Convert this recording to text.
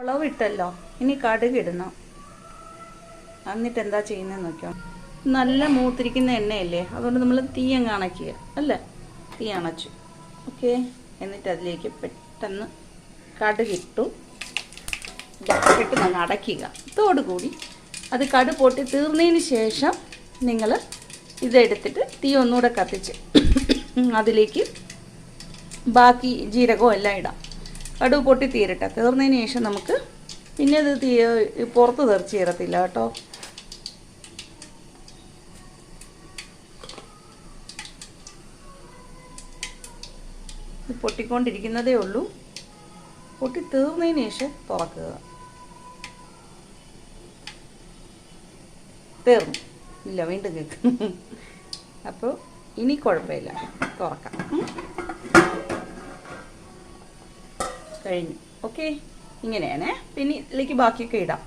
മുളക് ഇട്ടല്ലോ ഇനി കടുക് ഇടണം എന്നിട്ട് എന്താ ചെയ്യുന്നത് നോക്കിയോ. നല്ല മൂത്തിരിക്കുന്ന എണ്ണയല്ലേ അതുകൊണ്ട് നമ്മൾ തീ അങ്ങ് അല്ലേ? തീ അണച്ചു. ഓക്കെ. എന്നിട്ട് അതിലേക്ക് പെട്ടെന്ന് കടുകിട്ടു. ഇട്ട് നമ്മൾ അടയ്ക്കുക. ഇതോടുകൂടി അത് കടു പൊട്ടി തീർന്നതിന് ശേഷം നിങ്ങൾ ഇതെടുത്തിട്ട് തീ ഒന്നുകൂടെ കത്തിച്ച് അതിലേക്ക് ബാക്കി ജീരകവും എല്ലാം ഇടാം. കടുക് പൊട്ടി തീരട്ടെ. തീർന്നതിന് ശേഷം നമുക്ക് പിന്നെ ഇത് തീ പുറത്ത് തെറിച്ച് തീരത്തില്ല കേട്ടോ. പൊട്ടിക്കൊണ്ടിരിക്കുന്നതേ ഉള്ളൂ. പൊട്ടി തീർന്നതിന് ശേഷം തുറക്കുക. തീർന്നു. ഇല്ല വീണ്ടും കേൾക്കും അപ്പോൾ ഇനി കുഴപ്പമില്ല. തുറക്കാം. കഴിഞ്ഞു. ഓക്കെ ഇങ്ങനെയാണേ. പിന്നെ ഇതിലേക്ക് ബാക്കിയൊക്കെ ഇടാം.